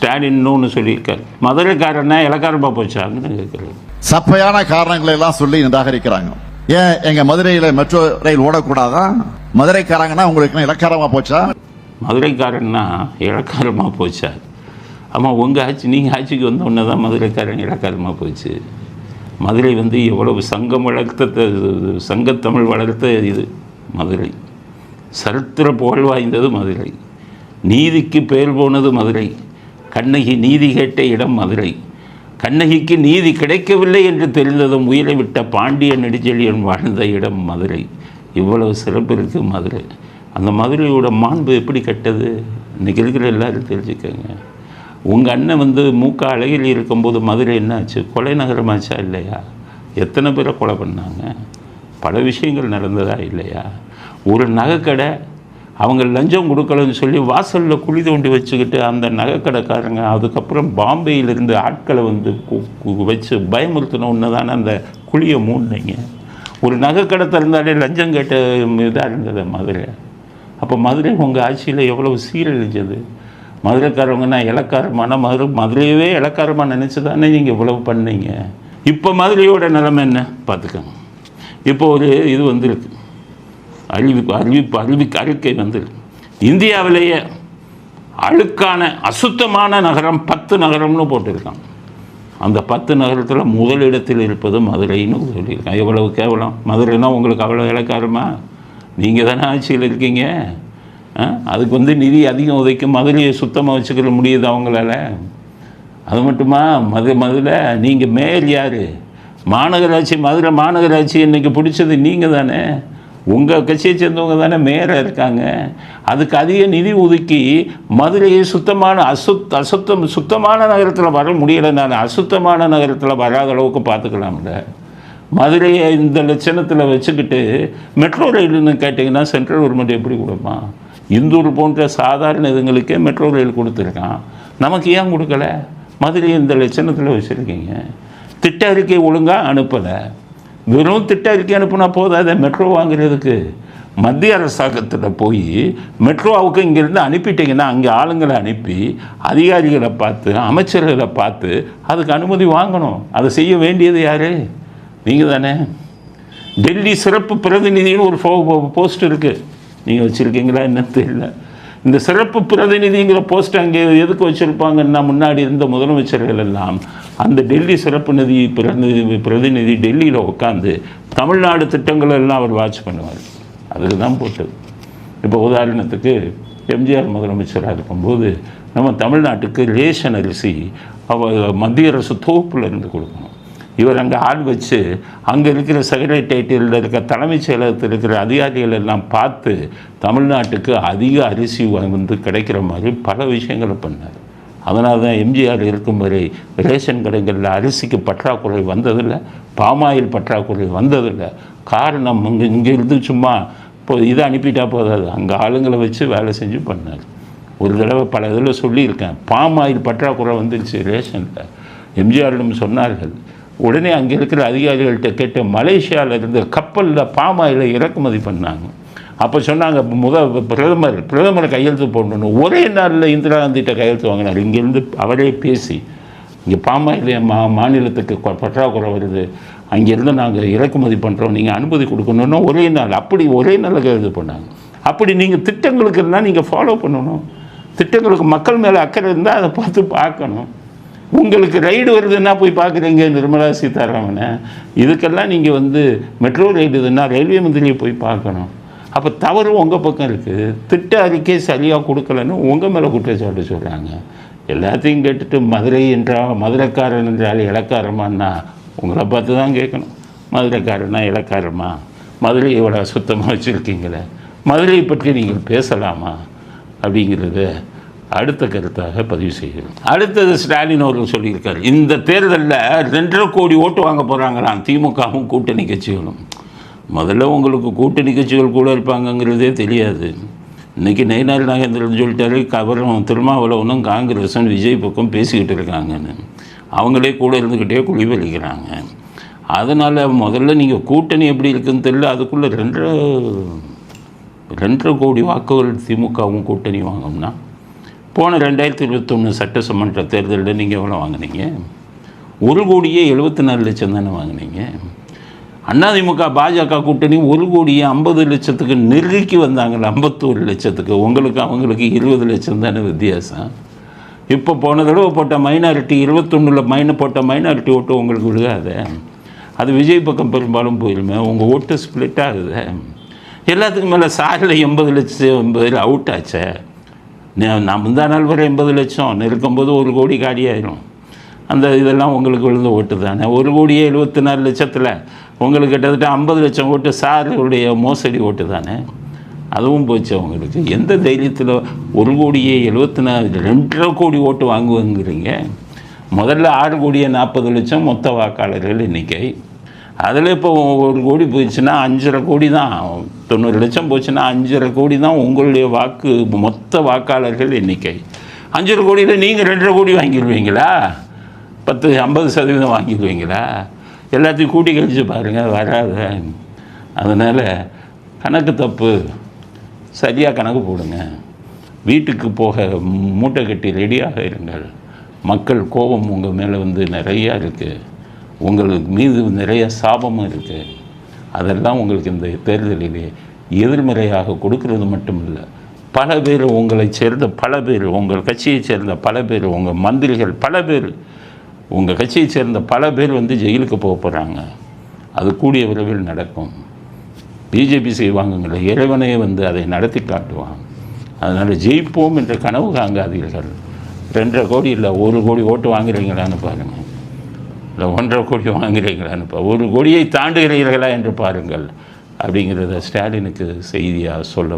ஸ்டாலின் இன்னொன்று சொல்லியிருக்காரு. மதுரைக்காரன்னா இலக்காரமாக போச்சாங்கன்னு கேட்குறாரு சப்பையான காரணங்களை எல்லாம் சொல்லி நிராகரிக்கிறாங்க. ஏன் எங்க மதுரையில மெட்ரோ ரயில் ஓடக்கூடாதா? மதுரைக்காரங்கன்னா உங்களுக்கு இலக்காரமா போச்சா மதுரைக்காரன்னா இலக்காரமாக போச்சா ஆமாம் உங்கள் ஆட்சி நீங்கள் ஆட்சிக்கு வந்த உடனே தான் மதுரைக்காரன் இலக்காரமாக போச்சு மதுரை வந்து எவ்வளவு சங்கம் வளர்த்த சங்கத்தமிழ் வளர்த்த இது மதுரை. சரித்திர புகழ் வாய்ந்தது மதுரை. நீதிக்கு பெயர் போனது மதுரை. கண்ணகி நீதி கேட்ட இடம் மதுரை. கண்ணகிக்கு நீதி கிடைக்கவில்லை என்று தெரிந்ததும் உயிரை விட்ட பாண்டிய நெடுஞ்செழியன் வாழ்ந்த இடம் மதுரை. இவ்வளவு சிறப்பு இருக்குது மதுரை. அந்த மதுரையோட மாண்பு எப்படி கெட்டது? இன்னைக்கு இருக்கிற எல்லாரும் தெரிஞ்சுக்கோங்க. உங்கள் அண்ணன் வந்து மூக்க அழகில் இருக்கும்போது மதுரை என்னாச்சு? கொலை நகரமாச்சா இல்லையா? எத்தனை பேரை கொலை பண்ணாங்க? பல விஷயங்கள் நடந்ததா இல்லையா? ஒரு நகைக்கடை அவங்க லஞ்சம் கொடுக்கலன்னு சொல்லி வாசலில் குழி தோண்டி வச்சுக்கிட்டு அந்த நகைக்கடைக்காரங்க அதுக்கப்புறம் பாம்பேயிலிருந்து ஆட்களை வந்து கு- கு- வச்சு பயமுறுத்தின ஒன்று தானே அந்த குழியை மூடினீங்க. ஒரு நகைக்கடை திறந்தாலே லஞ்சம் கேட்ட இதாக இருந்தது மதுரை. அப்போ மதுரை உங்கள் ஆட்சியில் எவ்வளவு சீரழிஞ்சது? மதுரைக்காரவங்கன்னா இலக்காரமான மதுரை மதுரையவே இலக்காரமாக நினச்சி தானே நீங்கள் இவ்வளவு பண்ணீங்க. இப்போ மதுரையோட நிலைமை என்ன? பார்த்துக்கோங்க. இப்போ ஒரு இது வந்திருக்கு. அறிவிப்பு அறிவிப்பு அறிவிப்பு அறிக்கை வந்திருக்கு இந்தியாவிலேயே அழுக்கான அசுத்தமான நகரம் பத்து நகரம்னு போட்டிருக்கான் அந்த பத்து நகரத்தில் முதலிடத்தில் இருப்பது மதுரைன்னு சொல்லியிருக்கான் எவ்வளவு கேவலம்? மதுரைனா உங்களுக்கு அவ்வளோ இலக்காரமா? நீங்கள் தானே ஆட்சியில் இருக்கீங்க? அதுக்கு வந்து நிதி அதிகம் உதைக்கும் மதுரையை சுத்தமாக வச்சுக்கிற முடியுது அவங்களால அது மட்டுமா? மது மதுரை நீங்கள் மேயர் யார்? மாநகராட்சி மதுரை மாநகராட்சி இன்றைக்கி பிடிச்சது நீங்கள் தானே? உங்கள் கட்சியை சேர்ந்தவங்க தானே மேயராக இருக்காங்க. அதுக்கு அதிக நிதி ஒதுக்கி மதுரையை சுத்தமான அசுத் அசுத்தம் சுத்தமான நகரத்தில் வர முடியலைனால அசுத்தமான நகரத்தில் வராத அளவுக்கு பார்த்துக்கலாம்ல மதுரையை இந்த லட்சணத்தில் வச்சுக்கிட்டு மெட்ரோ ரயில்னு கேட்டிங்கன்னா சென்ட்ரல் கவர்மெண்ட் எப்படி கொடுப்பான் இந்தூர் போன்ற சாதாரண இதுங்களுக்கே மெட்ரோ ரயில் கொடுத்துருக்கான். நமக்கு ஏன் கொடுக்கல? மதுரையை இந்த லட்சணத்தில் வச்சுருக்கீங்க. திட்ட அறிக்கை ஒழுங்காக அனுப்பலை. வெறும் திட்ட அறிக்கை அனுப்புனா போதாது மெட்ரோ வாங்குறதுக்கு. மத்திய அரசாங்கத்தில் போய் மெட்ரோவுக்கு இங்கேருந்து அனுப்பிட்டீங்கன்னா அங்கே ஆளுங்களை அனுப்பி அதிகாரிகளை பார்த்து அமைச்சர்களை பார்த்து அதுக்கு அனுமதி வாங்கணும். அதை செய்ய வேண்டியது யார்? நீங்கள் தானே டெல்லி சிறப்பு பிரதிநிதின்னு ஒரு போஸ்ட் இருக்குது நீங்கள் வச்சுருக்கீங்களா என்னன்னு தெரியல. இந்த சிறப்பு பிரதிநிதிங்கிற போஸ்ட் அங்கே எதுக்கு வச்சுருப்பாங்கன்னா முன்னாடி இருந்த முதலமைச்சர்கள் எல்லாம் அந்த டெல்லி சிறப்பு நிதி பிரதிநிதி பிரதிநிதி டெல்லியில் உட்காந்து தமிழ்நாடு திட்டங்கள் எல்லாம் அவர் வாட்ச் பண்ணுவார். அதுக்கு தான் போட்டது. இப்போ உதாரணத்துக்கு எம்ஜிஆர் முதலமைச்சராக இருக்கும்போது நம்ம தமிழ்நாட்டுக்கு ரேஷன் அரிசி அவ மத்திய அரசு தொகுப்புல இருந்து கொடுக்கணும். இவர் அங்கே ஆள் வச்சு அங்கே இருக்கிற செக்ரட்டேரியட்டில் இருக்க தலைமைச் செயலகத்தில் இருக்கிற அதிகாரிகள் எல்லாம் பார்த்து தமிழ்நாட்டுக்கு அதிக அரிசி வந்து கிடைக்கிற மாதிரி பல விஷயங்களை பண்ணார். அதனால தான் எம்ஜிஆர் இருக்கும் வரை ரேஷன் கடைகளில் அரிசிக்கு பற்றாக்குறை வந்ததில்லை பாமாயில் பற்றாக்குறை வந்ததில்லை. காரணம் இங்கே இங்கே இருந்து சும்மா இப்போ இதை அனுப்பிட்டா போதாது. அங்கே ஆளுங்களை வச்சு வேலை செஞ்சு பண்ணார். ஒரு தடவை பல இதில் சொல்லியிருக்கேன். பாமாயில் பற்றாக்குறை வந்துருச்சு ரேஷனில். எம்ஜிஆரிடம் சொன்னார்கள் உடனே அங்கே இருக்கிற அதிகாரிகள்கிட்ட கேட்டு மலேசியாவில் இருந்த கப்பலில் பாமாயில் இறக்குமதி பண்ணாங்க. அப்போ சொன்னாங்க முத பிரதமர் பிரதமர் கையெழுத்து போடணும் ஒரே நாளில் இந்திரா காந்திகிட்ட கையெழுத்து வாங்கினார். இங்கேருந்து அவரே பேசி இங்கே பாமாயில் மா மாநிலத்துக்கு பற்றாக்குறை வருது. அங்கேருந்து நாங்கள் இறக்குமதி பண்ணுறோம் நீங்கள் அனுமதி கொடுக்கணும்னா ஒரே நாள் அப்படி ஒரே நாளில் கையெழுத்து பண்ணாங்க அப்படி நீங்கள் திட்டங்களுக்கு இருந்தால் நீங்கள் ஃபாலோ பண்ணணும். திட்டங்களுக்கு மக்கள் மேலே அக்கறை இருந்தால் அதை பார்த்து பார்க்கணும். உங்களுக்கு ரைடு வருதுன்னா போய் பார்க்குறீங்க நிர்மலா சீதாராமனை? இதுக்கெல்லாம் நீங்கள் வந்து மெட்ரோ ரைடு இதுன்னா ரயில்வே மந்திரியை போய் பார்க்கணும். அப்போ தவறு உங்கள் பக்கம் இருக்குது திட்ட அறிக்கை சரியாக கொடுக்கலன்னு உங்கள் மேலே குற்றச்சாட்டு சொல்கிறாங்க எல்லாத்தையும் கேட்டுட்டு மதுரை என்றால் மதுரைக்காரன் என்றால் இலக்காரமான்னா உங்களை பார்த்து தான் கேட்கணும். மதுரைக்காரனா இலக்காரமா மதுரை இவ்வளோ சுத்தமாக வச்சுருக்கீங்களே? மதுரையை பற்றி நீங்கள் பேசலாமா? அப்படிங்கிறத அடுத்த கருத்தாக பதிவு செய்கிறோம். அடுத்தது ஸ்டாலின் அவர்கள் சொல்லியிருக்காரு. இந்த தேர்தலில் ரெண்டரை கோடி ஓட்டு வாங்க போகிறாங்களாம் திமுகவும் கூட்டணி கட்சிகளும். முதல்ல உங்களுக்கு கூட்டணி கட்சிகள் கூட இருப்பாங்கங்கிறதே தெரியாது. இன்றைக்கி நயினார் நாகேந்திரன் சொல்லிட்டாரு கவரம் திருமாவளவனும் காங்கிரஸும் விஜய் பக்கம் பேசிக்கிட்டு இருக்காங்கன்னு. அவங்களே கூட இருந்துக்கிட்டே குழிவெளிக்கிறாங்க. அதனால் முதல்ல நீங்கள் கூட்டணி எப்படி இருக்குன்னு தெரியல அதுக்குள்ளே ரெண்டரை ரெண்டரை கோடி வாக்குகள் திமுகவும் கூட்டணி வாங்கணும்னா போன ரெண்டாயிரத்தி இருபத்தொன்று சட்டசமன்ற தேர்தலில் நீங்கள் எவ்வளோ வாங்குனீங்க? ஒரு கோடியே எழுபத்தி நாலு லட்சம் தானே வாங்குனீங்க? அதிமுக பாஜக கூட்டணி ஒரு கோடியே ஐம்பது லட்சத்துக்கு நெருக்கி வந்தாங்கல்ல ஐம்பத்தோரு லட்சத்துக்கு. உங்களுக்கு அவங்களுக்கு இருபது லட்சம் தானே வித்தியாசம். இப்போ போன தடவை போட்ட மைனாரிட்டி இருபத்தொன்னில் மைன போட்ட மைனாரிட்டி ஓட்டு உங்களுக்கு விழுகாத. அது விஜய் பக்கம் பெரும்பாலும் போயிருமே. உங்கள் ஓட்டு ஸ்ப்ளிட் ஆகுது. எல்லாத்துக்கும் மேலே சாரில் எண்பது லட்சம் எண்பதில் அவுட் ஆச்சே. நே- நான் முந்தா நாள் வரை எண்பது லட்சம். நெருக்கும்போது ஒரு கோடி காலியாயிரும். அந்த இதெல்லாம் உங்களுக்கு விழுந்த ஓட்டு தானே. ஒரு கோடியே எழுபத்தி நாலு லட்சத்தில் உங்களுக்கு கிட்டத்தட்ட ஐம்பது லட்சம் ஓட்டு சாருடைய மோசடி ஓட்டு தானே? அதுவும் போச்சு அவங்களுக்கு. எந்த தைரியத்தில் ஒரு கோடியே எழுபத்தி நாலு ரெண்டரை கோடி ஓட்டு வாங்குவேங்கிறீங்க? முதல்ல ஆறு கோடியே நாற்பது லட்சம் மொத்த வாக்காளர்கள் எண்ணிக்கை. அதில் இப்போ ஒரு கோடி போயிடுச்சுன்னா அஞ்சரை கோடி தான். தொண்ணூறு லட்சம் போச்சுன்னா அஞ்சரை கோடி தான் உங்களுடைய வாக்கு மொத்த வாக்காளர்கள் எண்ணிக்கை. அஞ்சரை கோடியில் நீங்கள் ரெண்டரை கோடி வாங்கிடுவீங்களா? பத்து ஐம்பது சதவீதம் வாங்கிடுவீங்களா? எல்லாத்தையும் கூட்டி கழிச்சு பாருங்கள் வராத. அதனால் கணக்கு தப்பு. சரியாக கணக்கு போடுங்க. வீட்டுக்கு போக மூட்டை கட்டி ரெடியாக இருங்கள். மக்கள் கோபம் உங்கள் மேலே வந்து நிறையா இருக்குது உங்களுக்கு மீது நிறைய சாபமும் இருக்குது அதெல்லாம் உங்களுக்கு இந்த தேர்தலிலே எதிர்மறையாக கொடுக்கறது மட்டும் இல்லை பல பேர் உங்களை சேர்ந்த பல பேர் உங்கள் கட்சியைச் சேர்ந்த பல பேர் உங்கள் மந்திரிகள் பல பேர் உங்கள் கட்சியை சேர்ந்த பல பேர் வந்து ஜெயிலுக்கு போக போகிறாங்க அது கூடிய விரைவில் நடக்கும். பிஜேபி செய்வாங்கங்கிற இறைவனே வந்து அதை நடத்தி காட்டுவான். அதனால் ஜெயிப்போம் என்ற கனவு காங்காதீர்கள் ரெண்டரை கோடி இல்லை ஒரு கோடி ஓட்டு வாங்குறீங்களான்னு பாருங்கள் இல்லை ஒன்றரை கோடி வாங்குறீங்களான்னு பா ஒரு கோடியை தாண்டுகிறீர்களா என்று பாருங்கள். அப்படிங்கிறத ஸ்டாலினுக்கு செய்தியாக சொல்ல